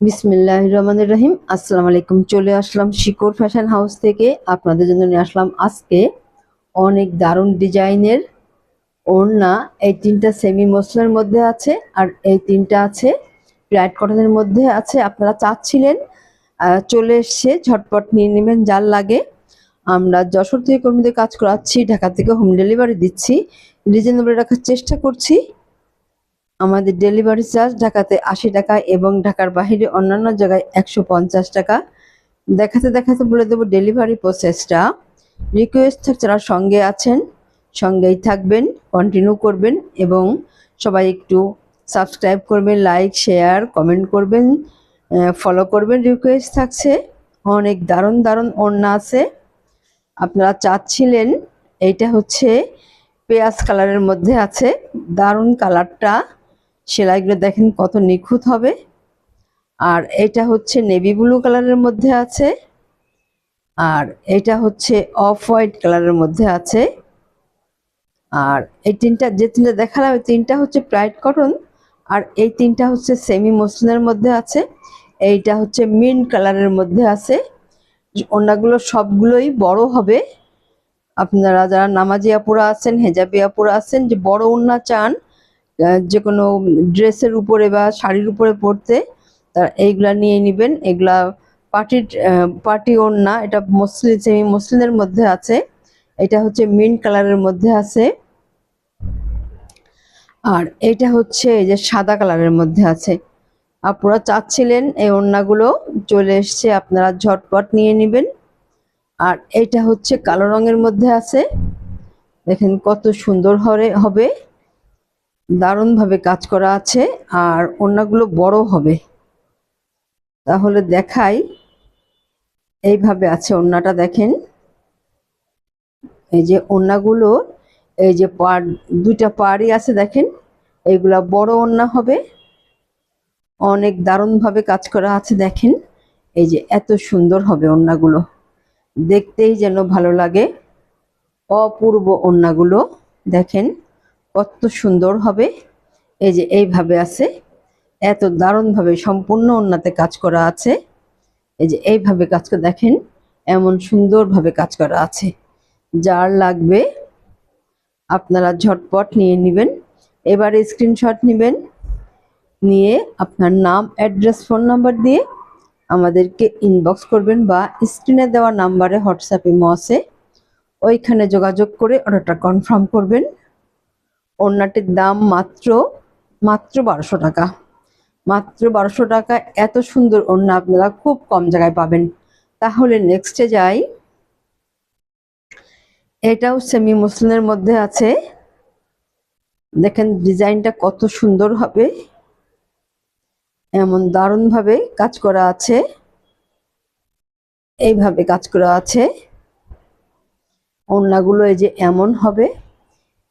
বিসমিল্লাহ রহমান রহিম আসসালামু আলাইকুম চলে আসলাম শিকোর ফ্যাশন হাউস থেকে। আপনাদের জন্য নিয়ে আসলাম আজকে অনেক দারুণ ডিজাইনের ওড়না। এই তিনটা সেমি মসলার মধ্যে আছে আর এই তিনটা আছে ব্রাইট কটনের মধ্যে আছে। আপনারা চাচ্ছিলেন চলে এসছে ঝটপট নিয়ে নেবেন যার লাগে। আমরা যশোর থেকে কর্মীদের কাজ করাচ্ছি, ঢাকা থেকে হোম ডেলিভারি দিচ্ছি। রিজনেবল রাখার চেষ্টা করছি। আমাদের ডেলিভারি চার্জ ঢাকাতে আশি টাকা এবং ঢাকার বাইরে অন্যান্য জায়গায় একশো পঞ্চাশ টাকা। দেখাতে দেখাতে বলে দেবো ডেলিভারি প্রসেসটা রিকোয়েস্ট যারা সঙ্গে আছেন, সঙ্গেই থাকবেন কন্টিনিউ করবেন এবং সবাই একটু সাবস্ক্রাইব করবেন লাইক শেয়ার কমেন্ট করবেন ফলো করবেন রিকোয়েস্ট থাকছে। অনেক দারুণ দারুণ ওড়না আছে। আপনারা চাচ্ছিলেন এইটা হচ্ছে পেঁয়াজ কালারের মধ্যে আছে। দারুণ কালারটা সেলাইগুলো দেখেন কত নিখুঁত হবে। আর এটা হচ্ছে নেভি ব্লু কালারের মধ্যে আছে। আর এটা হচ্ছে অফ হোয়াইট কালারের মধ্যে আছে। আর এই তিনটা, যে তিনটা দেখালাম ওই তিনটা হচ্ছে ব্রাইট কটন আর এই তিনটা হচ্ছে সেমি মসলিনের মধ্যে আছে। এইটা হচ্ছে মিন কালারের মধ্যে আছে। ওনাগুলো সবগুলোই বড় হবে। আপনারা যারা নামাজি আপুরা আছেন, হেজাবি আপুরা আছেন, যে বড় ওড়না চান যে কোনো ড্রেসের উপরে বা শাড়ির উপরে পরতে তারা এইগুলা নিয়ে নেবেন। এগুলা পার্টির পার্টি ওড়না, এটা মসলিন সেমি মসলিনের মধ্যে আছে। এটা হচ্ছে মিন কালারের মধ্যে আছে। আর এটা হচ্ছে এই যে সাদা কালারের মধ্যে আছে। আপনারা চাচ্ছিলেন এই ওড়নাগুলো, চলে এসছে, আপনারা ঝটপট নিয়ে নেবেন। আর এটা হচ্ছে কালো রঙের মধ্যে আছে। দেখেন কত সুন্দর হবে। দারুণভাবে কাজ করা আছে আর ওড়নাগুলো বড় হবে। তাহলে দেখাই। এইভাবে আছে ওড়নাটা দেখেন। এই যে ওড়নাগুলো এই যে পার দুইটা পাড়ই আছে, দেখেন। এইগুলা বড় ওড়না হবে। অনেক দারুণভাবে কাজ করা আছে, দেখেন। এই যে এত সুন্দর হবে ওড়নাগুলো দেখতেই যেন ভালো লাগে। অপূর্ব ওড়নাগুলো দেখেন। কত সুন্দর হবে। এই যে এইভাবে আছে। এত দারুণভাবে সম্পূর্ণ ওড়নাতে কাজ করা আছে। এই যে এইভাবে কাজ করে দেখেন, এমন সুন্দরভাবে কাজ করা আছে। যার লাগবে আপনারা ঝটপট নিয়ে নেবেন। এবারে স্ক্রিনশট নেবেন। নিয়ে আপনার নাম অ্যাড্রেস ফোন নাম্বার দিয়ে আমাদেরকে ইনবক্স করবেন বা স্ক্রিনে দেওয়া নাম্বারে হোয়াটসঅ্যাপে মসে ওইখানে যোগাযোগ করে অর্ডারটা কনফার্ম করবেন। ওড়নাটির দাম মাত্র মাত্র বারোশো টাকা। মাত্র বারোশো টাকা, এত সুন্দর ওড়না আপনারা খুব কম জায়গায় পাবেন। তাহলে নেক্সটে যাই। এটাও সেমি মুসলিমের মধ্যে আছে। দেখেন ডিজাইনটা কত সুন্দর হবে। এমন দারুণভাবে কাজ করা আছে। এইভাবে কাজ করা আছে। ওড়নাগুলো এই যে এমন হবে।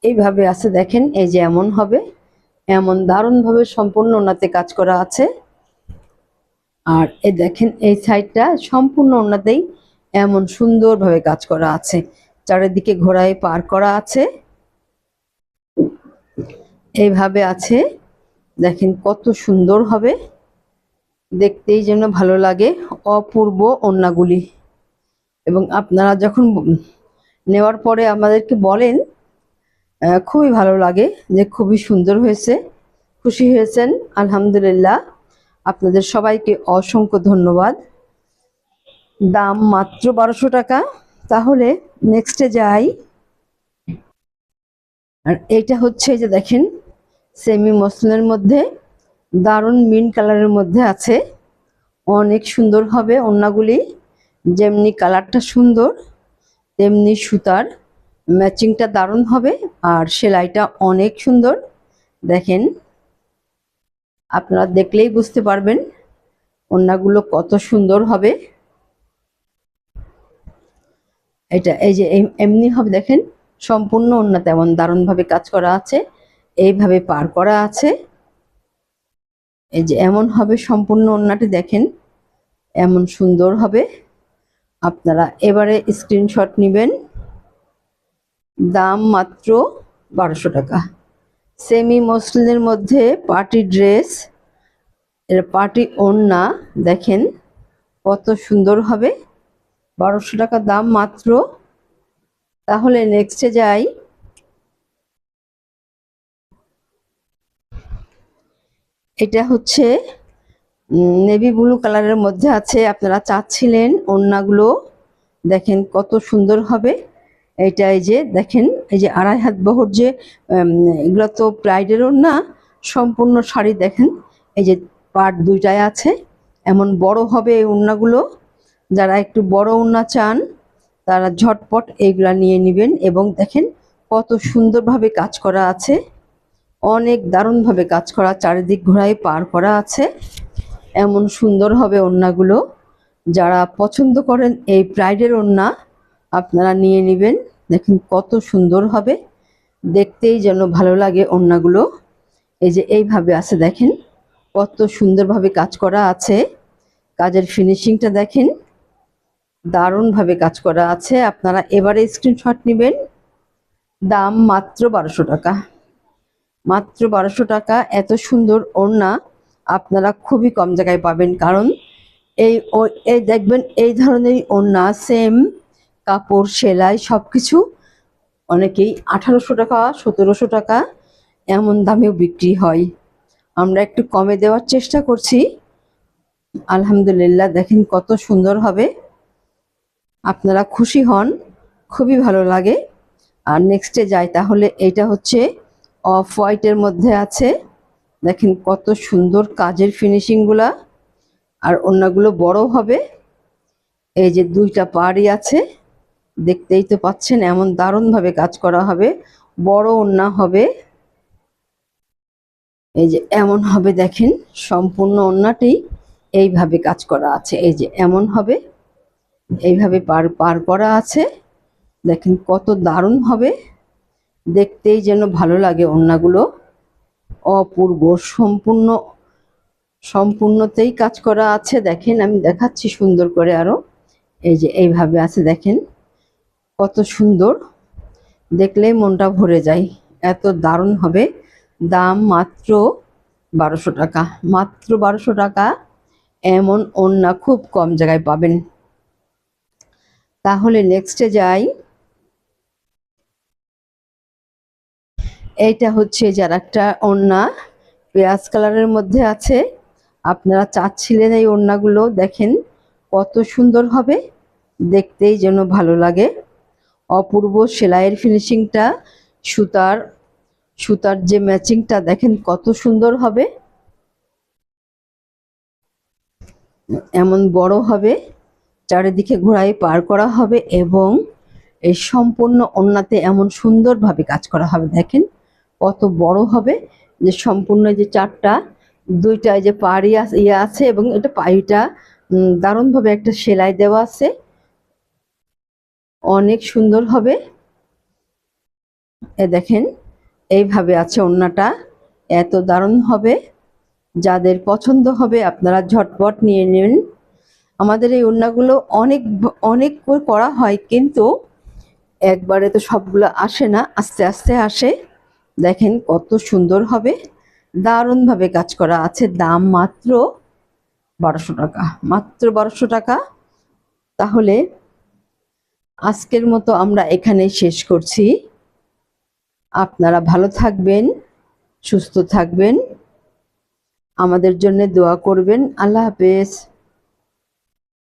এইভাবে আছে, দেখেন, এই যে এমন হবে, এমন দারুণভাবে সম্পূর্ণ ওনাতে কাজ করা আছে। আর এ দেখেন, এই সাইডটা সম্পূর্ণ ওনাতেই এমন সুন্দরভাবে কাজ করা আছে। চারিদিকে ঘোড়ায় পার করা আছে। এইভাবে আছে, দেখেন, কত সুন্দর হবে। দেখতেই যেন ভালো লাগে, অপূর্ব ওড়নাগুলি। এবং আপনারা যখন নেওয়ার পরে আমাদেরকে বলেন খুবই ভালো লাগে যে খুবই সুন্দর হয়েছে। খুশি হয়েছেন, আলহামদুলিল্লাহ। আপনাদের সবাইকে অসংখ্য ধন্যবাদ। দাম মাত্র বারোশো টাকা। তাহলে নেক্সটে যাই। আর এইটা হচ্ছে যে দেখেন সেমি মসলিনের মধ্যে, দারুণ মিন কালারের মধ্যে আছে। অনেক সুন্দর হবে ওড়নাগুলি যেমনি কালারটা সুন্দর, তেমনি সুতার। ম্যাচিংটা দারুণ হবে আর সেলাইটা অনেক সুন্দর। দেখেন, আপনারা দেখলেই বুঝতে পারবেন ওড়নাগুলো কত সুন্দর হবে। এটা এই যে এম- এমনি হবে, দেখেন, সম্পূর্ণ ওড়না তেমন দারুণভাবে কাজ করা আছে, এইভাবে পার করা আছে। এই যে এমন হবে সম্পূর্ণ ওড়নাটি দেখেন, এমন সুন্দর হবে। আপনারা এবারে স্ক্রিনশট নেবেন। দাম মাত্র বারোশো টাকা। সেমি মসলিনের মধ্যে পার্টি ড্রেস, এর পার্টি ওড়না, দেখেন কত সুন্দর হবে। বারোশো টাকা দাম মাত্র। তাহলে নেক্সটে যাই। এটা হচ্ছে নেভি ব্লু কালারের মধ্যে আছে। আপনারা চাচ্ছিলেন ওড়নাগুলো। দেখেন কত সুন্দর হবে। এইটা এই যে দেখেন, এই যে আড়াই হাত বহর যে এগুলো তো ব্রাইডের ওড়না সম্পূর্ণ শাড়ি দেখেন, এই যে পাট দুইটায় আছে, এমন বড় হবে এই ওড়নাগুলো যারা একটু বড় ওড়না চান, তারা ঝটপট এইগুলা নিয়ে নেবেন, এবং দেখেন কত সুন্দরভাবে কাজ করা আছে, অনেক দারুণভাবে কাজ করা, চারিদিক ঘোরায় পার করা আছে, এমন সুন্দর হবে ওড়নাগুলো যারা পছন্দ করেন এই ব্রাইডের ওড়না আপনারা নিয়ে নেবেন। দেখেন কত সুন্দর হবে। দেখতেই যেন ভালো লাগে ওড়নাগুলো। এই যে এইভাবে আছে দেখেন। কত সুন্দরভাবে কাজ করা আছে। কাজের ফিনিশিংটা দেখেন। দারুণভাবে কাজ করা আছে। আপনারা এবারে স্ক্রিনশট নেবেন। দাম মাত্র বারোশো টাকা। মাত্র বারোশো টাকা। এত সুন্দর ওড়না আপনারা খুবই কম জায়গায় পাবেন। কারণ এই এই দেখবেন এই ধরনের ওড়না সেম কাপড়, সেলাই সব কিছু অনেকেই আঠারোশো টাকা, সতেরোশো টাকা এমন দামেও বিক্রি হয়। আমরা একটু কমে দেওয়ার চেষ্টা করছি। আলহামদুলিল্লাহ, দেখেন কত সুন্দর হবে। আপনারা খুশি হন, খুবই ভালো লাগে। আর নেক্সটে যাই, তাহলে এটা হচ্ছে অফ হোয়াইটের মধ্যে আছে। দেখেন কত সুন্দর কাজের ফিনিশিংগুলা আর অন্যগুলো বড় হবে। এই যে দুইটা পাড়ি আছে। দেখতেই তো পাচ্ছেন, এমন দারুণভাবে কাজ করা হবে, বড় ওড়না হবে। এই যে এমন হবে দেখেন, সম্পূর্ণ ওড়নাটি এইভাবে কাজ করা আছে। এই যে এমন হবে, এইভাবে পার পার করা আছে। দেখেন কত দারুণ হবে, দেখতেই যেন ভালো লাগে ওড়নাগুলো অপূর্ব, সম্পূর্ণ, সম্পূর্ণতেই কাজ করা আছে। দেখেন, আমি দেখাচ্ছি সুন্দর করে আরও। এই যে এইভাবে আছে, দেখেন। কত সুন্দর। দেখলেই মনটা ভরে যায়। এত দারুণ হবে। দাম মাত্র বারোশো টাকা। মাত্র বারোশো টাকা। এমন ওড়না খুব কম জায়গায় পাবেন। তাহলে নেক্সটে যাই। এইটা হচ্ছে যার একটা ওড়না। পেঁয়াজ কালারের মধ্যে আছে। আপনারা চাচ্ছিলেন এই ওড়নাগুলো। দেখেন কত সুন্দর হবে। দেখতেই যেন ভালো লাগে। অপূর্ব সেলাইয়ের ফিনিশিংটা সুতার সুতার যে ম্যাচিংটা দেখেন কত সুন্দর হবে। এমন বড় হবে, চারিদিকে ঘোড়ায় পার করা হবে এবং এই সম্পূর্ণ ওড়নাতে এমন সুন্দরভাবে কাজ করা হবে। দেখেন কত বড় হবে, যে সম্পূর্ণ যে চারটা, দুইটা যে পাড়ি ইয়ে আছে এবং এটা পাইটা দারুণভাবে একটা সেলাই দেওয়া আছে। অনেক সুন্দর হবে। এ দেখেন, এইভাবে আছে ওড়নাটা এত দারুণ হবে। যাদের পছন্দ হবে আপনারা ঝটপট নিয়ে নেন। আমাদের এই ওড়নাগুলো অনেক অনেক করা হয়, কিন্তু একবারে তো সবগুলো আসে না, আস্তে আস্তে আসে। দেখেন কত সুন্দর হবে। দারুণভাবে কাজ করা আছে। দাম মাত্র বারোশো টাকা। মাত্র বারোশো টাকা। তাহলে আজকের মতো আমরা এখানে শেষ করছি। আপনারা ভালো থাকবেন, সুস্থ থাকবেন। আমাদের জন্য দোয়া করবেন। আল্লাহ হাফেজ।